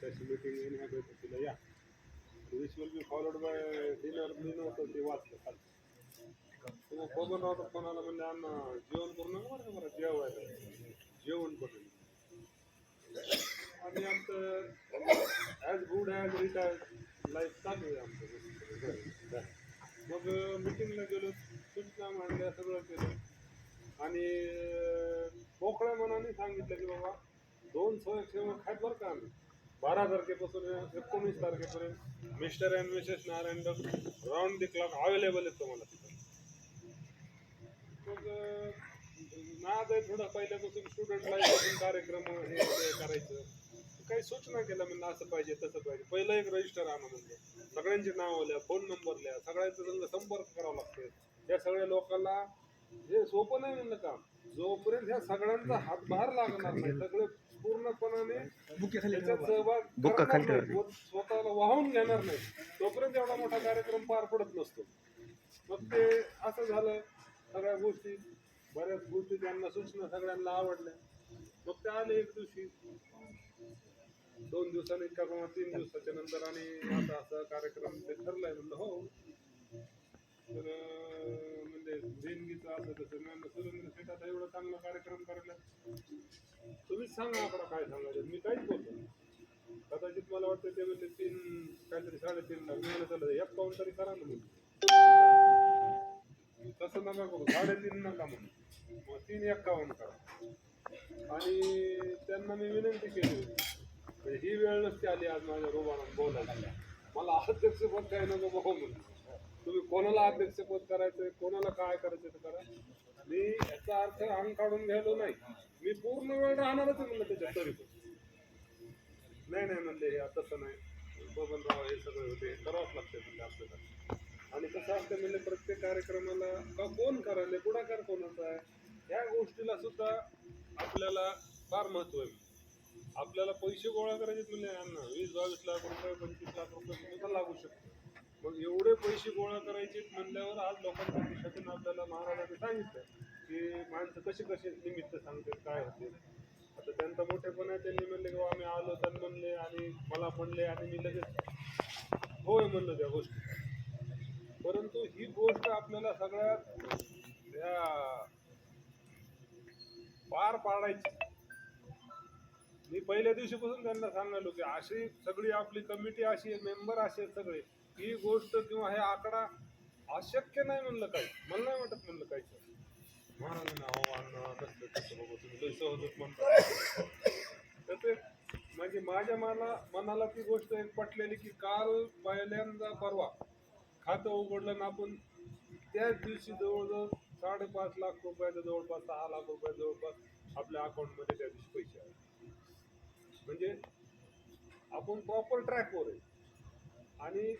त्याची मीटिंग ह्या बैठकीला या which will be followed by dinner मी नव्हतं ते वाचलं खाली मग बघून कोणाला म्हणजे अण्णा जेवण करू नका बरं का बरं जेवायला जेवण करून आणि आमचं as good as retired life चालू आहे आमचं मग मिटिंगला गेलो सूचना मांडल्या सगळं केलं. आणि मोकळ्या मनाने सांगितलं की बाबा दोन स्वयंसेवक आहेत बरं का आम्ही? बारा तारखेपासून एकोणीस तारखेपर्यंत mister and missus Narayan round the clock available आहेत तुम्हाला तिथं. मग नाद आहे थोडा पहिल्यापासून स्टुडंट कार्यक्रम हे ते करायचं. काही सूचना केल्या म्हणजे असं पाहिजे तसं पाहिजे. पहिलं एक रजिस्टर आणा म्हणजे सगळ्यांची नावं लिहा फोन नंबर लिहा. सगळ्यांचा संघ संपर्क करावा लागतो या सगळ्या लोकांना हे सोपं नाही म्हणलं काम. जोपर्यंत ह्या सगळ्यांचा हातभार लागणार नाही सगळे पूर्णपणाने त्याच्यात सहभाग बुक्का करणार खाली नाही, व स्वतःला वाहून घेणार नाही तोपर्यंत एवढा मोठा कार्यक्रम पार पडत नसतो. मग ते असं झालं सगळ्या गोष्टी बऱ्याच गोष्टी त्यांना सूचना सगळ्यांना आवडल्या. मग ते आले एक दिवशी. दोन दिवसांनी का किंवा तीन दिवसाच्या नंतर आणि आता असा कार्यक्रम ते ठरलाय. म्हणलं हो. तर अं, म्हणजे देणगीचं असं तसं मी म्हणलं, सुरेंद्र शेठ आता एवढा चांगला कार्यक्रम करायला सांगा आकडा काय सांगायचं. मी काहीच बोलतो नाही. कदाचित मला वाटतं ते म्हणजे तीन काहीतरी साडेतीन लाख मिळालं त्याला. एक पाऊन तरी करा ना म्हणून. तसं नका करू. साडेतीन नका म्हणून. मग तीन एक्कावन्न करा? आणि त्यांना मी विनंती केली होती. म्हणजे ही वेळ नसती आली आज माझ्या रुबाना बोलायला. मला अध्यक्षपद काय नको बघू म्हणून. तुम्ही कोणाला अध्यक्षपद करायचं कोणाला काय करायचं ते करा. मी याचा अर्थ अंग काढून घ्यायलो नाही. मी पूर्ण वेळ राहणारच म्हणलं त्याच्यात तरी पण. नाही नाही म्हणले हे तसं नाही. बबनराव हे सगळे होते. करावंच लागते म्हणजे आपल्याला. आणि कसं असतं म्हणजे प्रत्येक कार्यक्रमाला का कोण करायला पुढाकार कोणाचा आहे? या गोष्टीला सुद्धा आपल्याला फार महत्त्व आहे. आपल्याला पैसे गोळा करायचे म्हणजे अन्न वीस बावीस लाख रुपये पंचवीस लाख रुपये सुद्धा लागू शकतो. मग एवढे पैसे गोळा करायचे म्हणल्यावर आज लोकांच्या देशातून आपल्याला महाराजांनी सांगितलं की माणसं कशी कशी निमित्त सांगतात काय होते. आता त्यांचा मोठेपण आहे त्यांनी म्हणले की आम्ही आलो तर म्हणले आणि मला म्हणले आणि मी लगेच होय म्हणलं त्या गोष्टी. परंतु ही गोष्ट आपल्याला सगळ्यात या पार पाडायची. मी पहिल्या दिवशीपासून त्यांना सांगायलो की अशी सगळी आपली कमिटी अशी मेंबर असे सगळे. ही गोष्ट किंवा हे आकडा अशक्य नाही म्हणलं काही. मला नाही वाटत म्हणलं काही महाराजांना अहो अण्णा कसलं म्हणजे माझ्या मला मनाला ती गोष्ट एक पटलेली की काल पहिल्यांदा परवा खातं उघडलं ना आपण त्याच दिवशी जवळजवळ साडेपाच लाख रुपयाचं जवळपास सहा लाख रुपयाच्या जवळपास आपल्या अकाउंटमध्ये त्या दिवशी पैसे आले. म्हणजे आपण प्रॉपर ट्रॅकवर आहे. आणि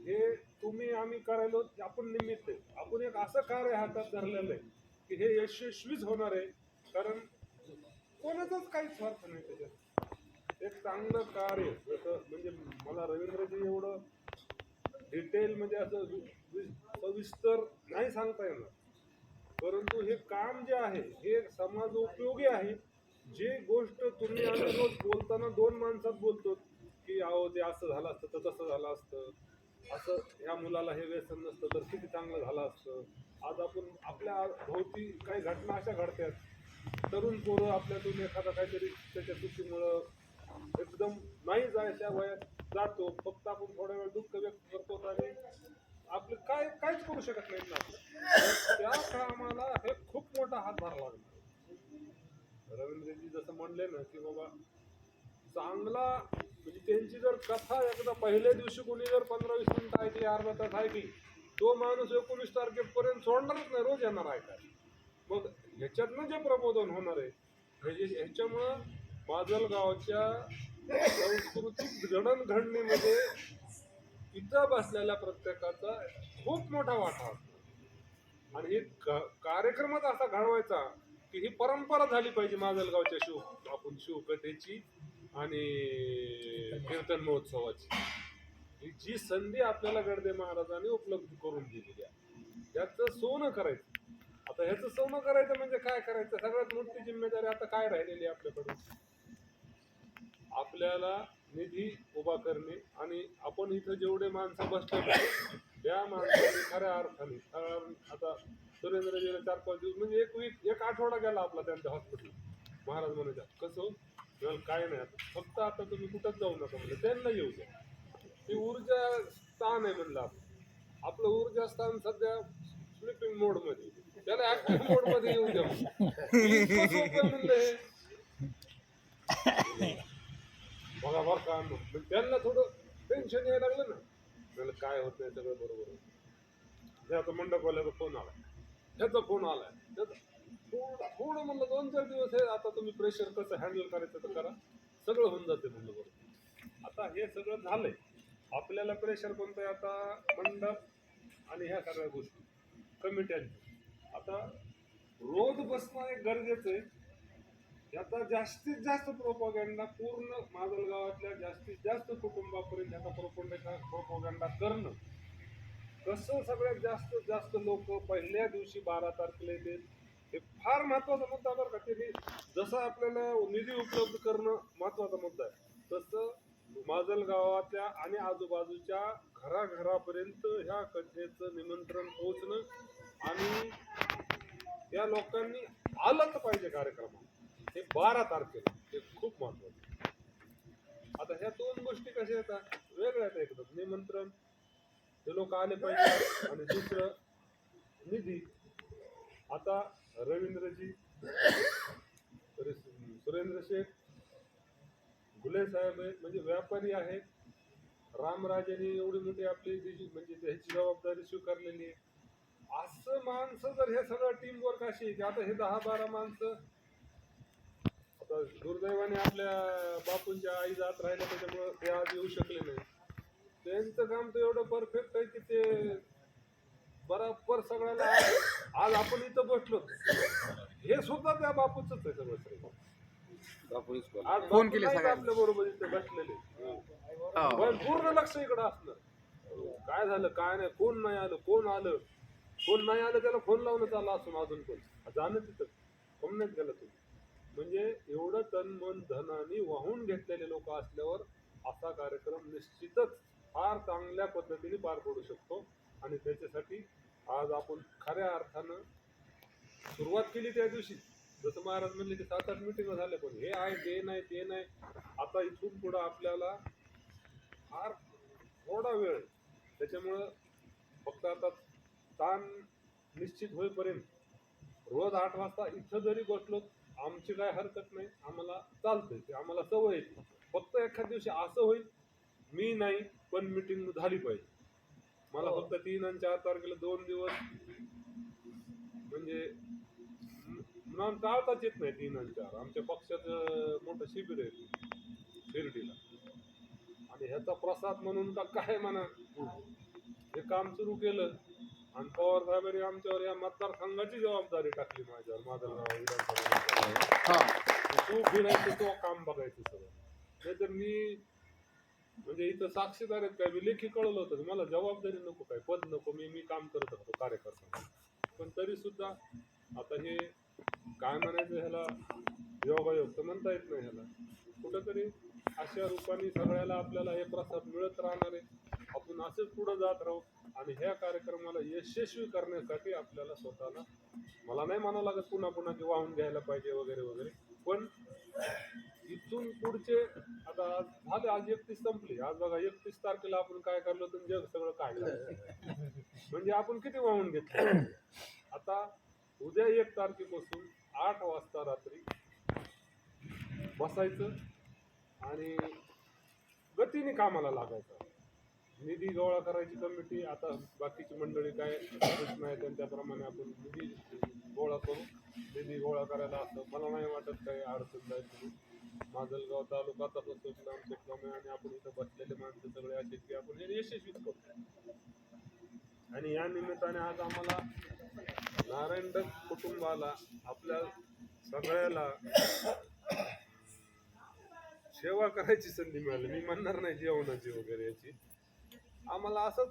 हे तुम्ही आम्ही करायलो आपण निमित्त आहे. आपण एक असं कार्य हातात धरलेलं आहे की हे यशस्वीच होणार आहे. कारण कोणाचाच काही स्वार्थ नाही त्याच्यात. एक चांगलं कार्य जसं म्हणजे मला रवींद्रजी एवढं डिटेल म्हणजे असं वि- सविस्तर नाही सांगता येणार. परंतु हे काम जे आहे हे समाज उपयोगी आहे. जे गोष्ट तुम्ही आम्ही रोज बोलताना दोन माणसात बोलतो की अहो ते असं झालं असतं तर तसं झालं असतं. असं ह्या मुलाला हे व्यसन नसतं तर किती चांगलं झालं असतं. आज आपण आपल्या भोवती काही घटना अशा घडतात. तरुण पोरं आपल्यातून एखादा काहीतरी त्याच्या चुकीमुळं एकदम नाही जायच्या वयात जातो. फक्त आपण थोड्या वेळ दुःख व्यक्त करतो आणि आपलं काय काहीच करू शकत नाही. ना त्या कामाला हे खूप मोठा हातभार लागला. रवींद्रजी जसं म्हणले ना की बाबा चांगला म्हणजे त्यांची जर कथा एकदा पहिल्या दिवशी कोणी जर पंधरा वीस मिनिटं ऐकली अर्धा तास ऐकली तो माणूस एकोणीस तारखेपर्यंत सोडणारच नाही रोज येणार ऐकायला मग ह्याच्यातनं जे प्रबोधन होणार आहे म्हणजे ह्याच्यामुळं माजलगावच्या सांस्कृतिक जडणघडणीमध्ये इथं बसलेल्या प्रत्येकाचा खूप मोठा वाटा असतो. आणि कार्यक्रमच असा घडवायचा की ही परंपरा झाली पाहिजे माजलगावच्या शिव आपण शिवकथेची आणि कीर्तन महोत्सवाची. ही जी संधी आपल्याला गडदे महाराजांनी उपलब्ध करून दिलेली आहे त्याचं सोनं करायचं. आता ह्याचं सोनं करायचं म्हणजे काय करायचं? सगळ्यात मोठी जिम्मेदारी आता काय राहिलेली आहे आपल्याकडून? आपल्याला निधी उभा करणे आणि आपण इथं जेवढे माणसं बसले त्या माणसाने खऱ्या अर्थाने कारण आता सुरेंद्रजीला चार पाच दिवस म्हणजे एक वीक एक आठवडा गेला आपला त्यांच्या हॉस्पिटल महाराज म्हणायच्या कसं हो? काय नाही आता फक्त आता तुम्ही कुठंच जाऊ नका म्हणजे त्यांना येऊ द्या. ती ऊर्जा स्थान आहे म्हणलं आपलं. आपलं ऊर्जा स्थान सध्या स्लिपिंग मोडमध्ये त्याला ऍक्टिव्ह मोडमध्ये येऊ द्या म्हणलं. बघा बरं का मग त्यांना थोडं टेन्शन यायला लागलं ना. त्याला काय होत नाही सगळं बरोबर. आहे. हे आता मंडपवाल्याचा फोन आला. ह्याचा फोन आलाय. त्याचा थोडं थोडं म्हणलं दोन चार दिवस हे आता तुम्ही प्रेशर कसं हँडल करायचं तर करा. सगळं होऊन जाते म्हणलं बरोबर. आता हे सगळं झालंय. आपल्याला प्रेशर कोणतं आहे आता? मंडप आणि ह्या सगळ्या गोष्टी. कमिट्यांच्या आता रोज बसणं एक गरजेचं आहे. याचा जास्तीत जास्त प्रोपोगंडा पूर्ण माजलगावातल्या जास्तीत जास्त कुटुंबापर्यंत याचा प्रोपोगंडा प्रोपोगंडा करणं. कसं सगळ्यात जास्त जास्त लोक पहिल्या दिवशी बारा तारखेला येतील हे फार महत्त्वाचा मुद्दा बरं का. की जसं आपल्याला निधी उपलब्ध करणं महत्त्वाचा मुद्दा आहे तसं माजल गावाच्या आणि आजूबाजूच्या घराघरापर्यंत ह्या कथेचं निमंत्रण पोहोचणं आणि या लोकांनी आलंच पाहिजे कार्यक्रमात. हे बारा तारखेला हे खूप महत्वाचं आता ह्या दोन गोष्टी कशा येतात? वेगळ्या आहेत एकदम. निमंत्रण ते लोक आले पाहिजे आणि दुसरं निधी. आता रवींद्रजी सुरेंद्र शेख गुले साहेब आहेत म्हणजे व्यापारी आहेत. रामराजांनी एवढी मोठी आपली म्हणजे ह्याची जबाबदारी स्वीकारलेली आहे. असं माणसं जर हे सगळं टीम वर्क अशी की आता हे दहा बारा माणसं आता दुर्दैवाने आपल्या बापूंच्या आई जात राहिल्या त्याच्यामुळं ते आज येऊ शकले नाही त्यांचं काम तर एवढं परफेक्ट आहे की ते बरोबर सगळ्याला आज- आज आपण इथं बसलो. हे सुद्धा त्या बापूच आहे सगळं सगळं. आज फोन बापू केले. आपल्या बरोबर इथे बसलेले. हो. पण पूर्ण लक्ष इकडं असणार काय झालं काय नाही कोण नाही आलं कोण आलं? कोण नाही आलं त्याला फोन लावण्यात आला असून अजून पण जाणं तिथं. कोण नाही गेला तुम्ही. म्हणजे एवढं तन मन धनाने वाहून घेतलेले लोक असल्यावर असा कार्यक्रम निश्चितच फार चांगल्या पद्धतीने पार पडू शकतो. आणि त्याच्यासाठी आज आपण खऱ्या अर्थानं सुरुवात केली त्या दिवशी. जसं महाराज म्हणले की सात आठ मिटिंग झाल्या पण हे आहे ते नाही ते नाही. आता इथून पुढं आपल्याला फार थोडा वेळ त्याच्यामुळं फक्त आता ताण निश्चित होईपर्यंत रोज आठ वाजता इथं जरी बसलो आमची काय हरकत नाही. आम्हाला चालतंय ते आम्हाला सवय येते फक्त एखाद्या दिवशी असं होईल मी नाही. पण मिटिंग झाली पाहिजे. मला फक्त तीन आणि चार तारखेला दोन दिवस म्हणजे म्हणून टाळताच येत नाही तीन आणि चार. आमच्या पक्षाचं मोठं शिबिर आहे शिर्डीला. आणि ह्याचा प्रसाद म्हणून का काय म्हणा. हे काम सुरू केलं आणि पवार साहेबांनी आमच्यावर या मतदारसंघाची जबाबदारी टाकली माझ्यावर माधवगाव विधानसभा तू फिरायचं तो काम बघायचं सगळं. नाहीतर मी म्हणजे इथं साक्षीदार आहेत काय? मी लेखी कळवलं होतं. मला जबाबदारी नको काय? पद नको. मी मी काम करत होतो कार्यकर्ता पण तरी सुद्धा आता हे काय म्हणायचं ह्याला? योगायोग तर म्हणता येत नाही ह्याला. कुठंतरी अशा रूपाने सगळ्याला आपल्याला हे प्रसाद मिळत राहणार आहे. आपण असेच पुढे जात राहू. आणि ह्या कार्यक्रमाला यशस्वी करण्यासाठी आपल्याला स्वतःला मला नाही म्हणावं लागत पुन्हा पुन्हा की वाहून घ्यायला पाहिजे वगैरे वगैरे. पण इथून पुढचे आता आज झाले आज एकतीस संपली. आज बघा एकतीस तारखेला आपण काय करलो तर जग सगळं काय म्हणजे आपण किती वाहून घेतलं? आता उद्या एक तारखेपासून आठ वाजता रात्री बसायचं आणि गतीने कामाला लागायचं. निधी गोळा करायची कमिटी आता बाकीची मंडळी काय नाही आहे त्यांच्याप्रमाणे आपण निधी गोळा करू. निधी गोळा करायला असं. मला नाही वाटत काही अडचण जाईल म्हणून. माजलगाव तालुका तसंच सूचना आमचे कमी आणि आपण इथं बसलेले माणसं सगळे असे की आपण यशस्वी करतो आणि या निमित्ताने आज आम्हाला नारायण कुटुंबाला आपल्या सगळ्याला सेवा करायची संधी मिळाली. मी म्हणणार नाही जेवणाची वगैरे याची. आम्हाला असंच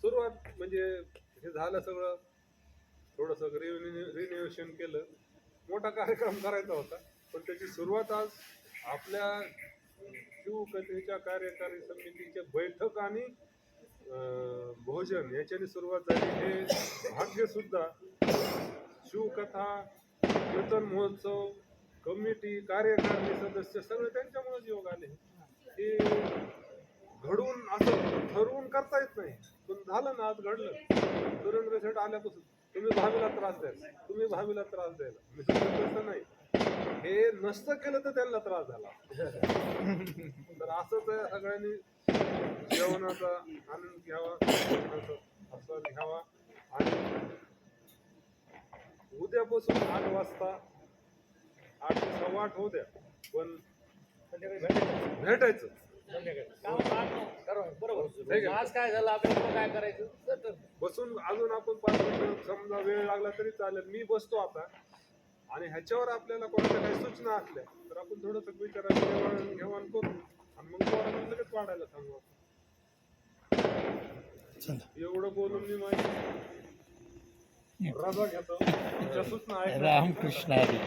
सुरुवात म्हणजे हे झालं सगळं. थोडंसं रिन्युएशन केलं. मोठा कार्यक्रम करायचा होता. पण त्याची सुरुवात आज आपल्या शिवकथेच्या कार्यकारी समितीचे बैठक आणि भोजन याच्याने सुरुवात झाली. हे भाग्य सुद्धा शिवकथा कीर्तन महोत्सव कमिटी कार्यकारिणी सदस्य सगळे त्यांच्यामुळेच योग आले. हे घडून असं ठरवून करता येत नाही. पण झालं ना आज घडलं. सुरेंद्र शेठ आल्यापासून. तुम्ही भावीला त्रास द्याल. तुम्ही भावीला त्रास द्यायला तसं नाही. हे नसतं केलं तर त्यांना त्रास झाला. तर असंच आहे सगळ्यांनी जेवणाचा आनंद घ्यावा आस्वाद घ्यावा आणि उद्यापासून आठ वाजता आठ ते सव्वा आठ होऊ द्या. पण भेटायचं. आहे. आज काय झालं? आपल्याला काय करायचं? बसून अजून आपण पाच मिनिटं समजा वेळ लागला तरी चालेल. मी बसतो आता. आणि ह्याच्यावर आपल्याला कोणाच्या काही सूचना असल्या तर आपण थोडंसं विचारायचं देवाण घेवाण करू आणि मग पोरांना लगेच वाढायला सांगू आपण. एवढं बोलून मी माझी रजा घेतो. तुमच्या सूचना ऐकल्या. रामकृष्ण हरी.